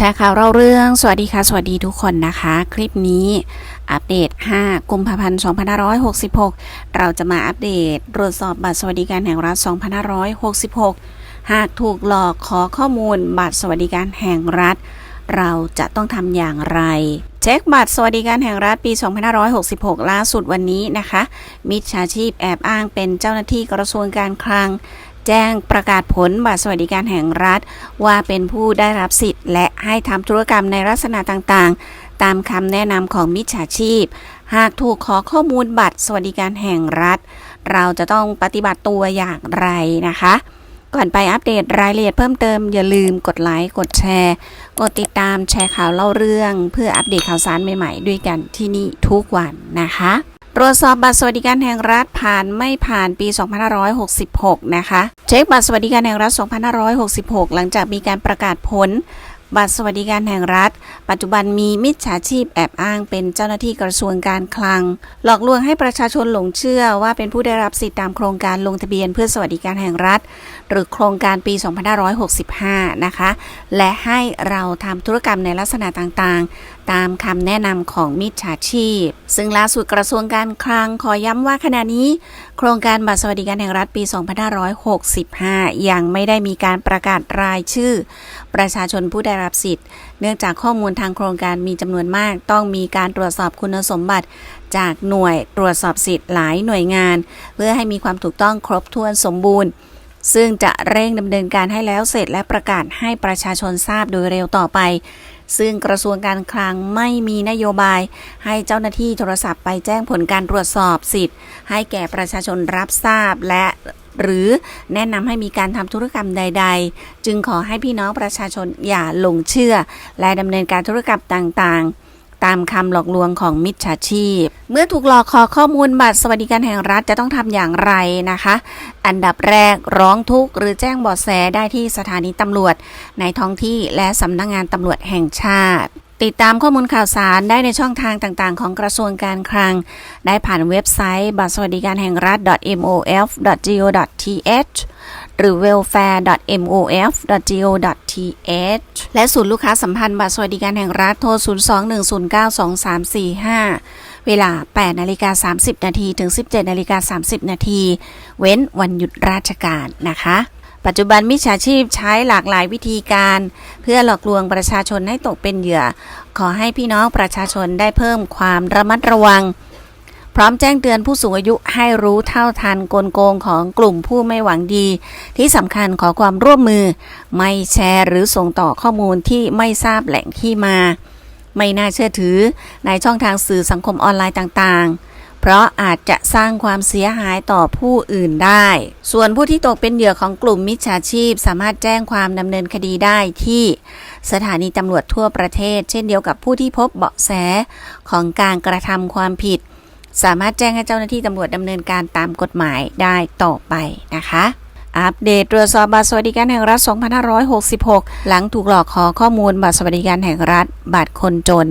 แชร์ข่าวเราเรื่องสวัสดีค่ะ สวัสดีทุกคนนะคะ คลิปนี้อัปเดต 5 กุมภาพันธ์ 2566 เราจะมาอัปเดตตรวจสอบบัตรสวัสดิการแห่งรัฐ 2566 หากถูกหลอกขอข้อมูลบัตรสวัสดิการแห่งรัฐ เราจะต้องทำอย่างไร เช็คบัตรสวัสดิการแห่งรัฐปี 2566 ล่าสุดวันนี้นะคะ มิจฉาชีพแอบอ้างเป็นเจ้าหน้าที่กระทรวงการคลัง แจ้งประกาศผลบัตรสวัสดิการแห่งรัฐ ว่าเป็นผู้ได้รับสิทธิ์ และให้ทำธุรกรรมในลักษณะต่างๆ ตามคำแนะนำของมิจฉาชีพ หากถูกขอข้อมูลบัตรสวัสดิการแห่งรัฐ เราจะต้องปฏิบัติตัวอย่างไรนะคะ ก่อนไปอัปเดตรายละเอียดเพิ่มเติมอย่าลืมกดไลค์กดแชร์ กดติดตามแชร์ข่าวเล่าเรื่อง เพื่ออัปเดตข่าวสารใหม่ๆ ด้วยกันที่นี่ทุกวันนะคะ ตรวจสอบบัตรสวัสดิการแห่งรัฐผ่านไม่ผ่านปี 2566 นะคะ เช็คบัตรสวัสดิการแห่งรัฐ 2566 หลังจากมีการประกาศผลบัตรสวัสดิการแห่งรัฐ ปัจจุบันมีมิจฉาชีพแอบอ้างเป็นเจ้าหน้าที่กระทรวงการคลัง หลอกลวงให้ประชาชนหลงเชื่อว่าเป็นผู้ได้รับสิทธิตามโครงการลงทะเบียนเพื่อสวัสดิการแห่งรัฐ หรือโครงการปี 2565 นะคะ และให้เราทำธุรกรรมในลักษณะต่างๆ ตามคำแนะนำของมิจฉาชีพ ซึ่งล่าสุดกระทรวงการคลังขอย้ำว่าขณะนี้ โครงการบัตรสวัสดิการแห่งรัฐปี 2565 ยังไม่ได้มีการประกาศรายชื่อ ประชาชนผู้ได้รับสิทธิ์ เนื่องจากข้อมูลทางโครงการมีจำนวนมาก ต้องมีการตรวจสอบคุณสมบัติ จากหน่วยตรวจสอบสิทธิ์หลายหน่วยงาน เพื่อให้มีความถูกต้องครบถ้วนสมบูรณ์ซึ่งจะเร่งดำเนินการให้แล้วเสร็จและประกาศให้ประชาชนทราบโดยเร็วต่อไป ซึ่งกระทรวงการคลังไม่มีนโยบายให้เจ้าหน้าที่โทรศัพท์ไปแจ้งผลการตรวจสอบสิทธิ์ ให้แก่ประชาชนรับทราบและหรือแนะนำให้มีการทำธุรกรรมใด ๆ จึงขอให้พี่น้องประชาชนอย่าหลงเชื่อ และดำเนินการธุรกรรมต่างๆ ตามคำหลอกลวงของมิจฉาชีพ เมื่อถูกหลอกขอข้อมูลบัตรสวัสดิการแห่งรัฐจะต้องทำอย่างไรนะคะ อันดับแรกร้องทุกข์หรือแจ้งเบาะแสได้ที่สถานีตำรวจ ในท้องที่และสำนักงงานตำรวจแห่งชาติ ติดตามข้อมูลข่าวสารได้ในช่องทางต่างๆ ของกระทรวงการคลัง ได้ผ่านเว็บไซต์ บัตรสวัสดิการแห่งรัฐ mof.go.th หรือ welfare.mof.go.th และศูนย์ลูกค้าสัมพันธ์บัตรสวัสดิการแห่งรัฐโทร 02-109-2345 เวลา 8นาฬิกา30 นาทีถึง 17นาฬิกา30 นาที เว้นวันหยุดราชการนะคะ ปัจจุบันมิจฉาชีพใช้หลากหลายวิธีการ เพื่อหลอกลวงประชาชนให้ตกเป็นเหยื่อ ขอให้พี่น้องประชาชนได้เพิ่มความระมัดระวัง พร้อมแจ้งเตือนผู้สูงอายุให้รู้เท่าทันกลโกงของกลุ่มผู้ไม่หวังดี ที่สำคัญขอความร่วมมือ ไม่แชร์หรือส่งต่อข้อมูลที่ไม่ทราบแหล่งที่มา ไม่น่าเชื่อถือในช่องทางสื่อสังคมออนไลน์ต่างๆ ราะอาจจะสร้างความเสียหายต่อผู้อื่นได้ ส่วนผู้ที่ตกเป็นเหยื่อของกลุ่มมิจฉาชีพ สามารถแจ้งความดำเนินคดีได้ที่ สถานีตำรวจทั่วประเทศ เช่นเดียวกับผู้ที่พบเบาะแสของการกระทำความผิด สามารถแจ้งให้เจ้าหน้าที่ตำรวจดำเนินการตามกฎหมายได้ต่อไปนะคะอัปเดตตรวจสอบบัตรสวัสดิการแห่งรัฐ 2566 หลังถูกหลอกขอข้อมูลบัตรสวัสดิการแห่งรัฐบัตรคนจน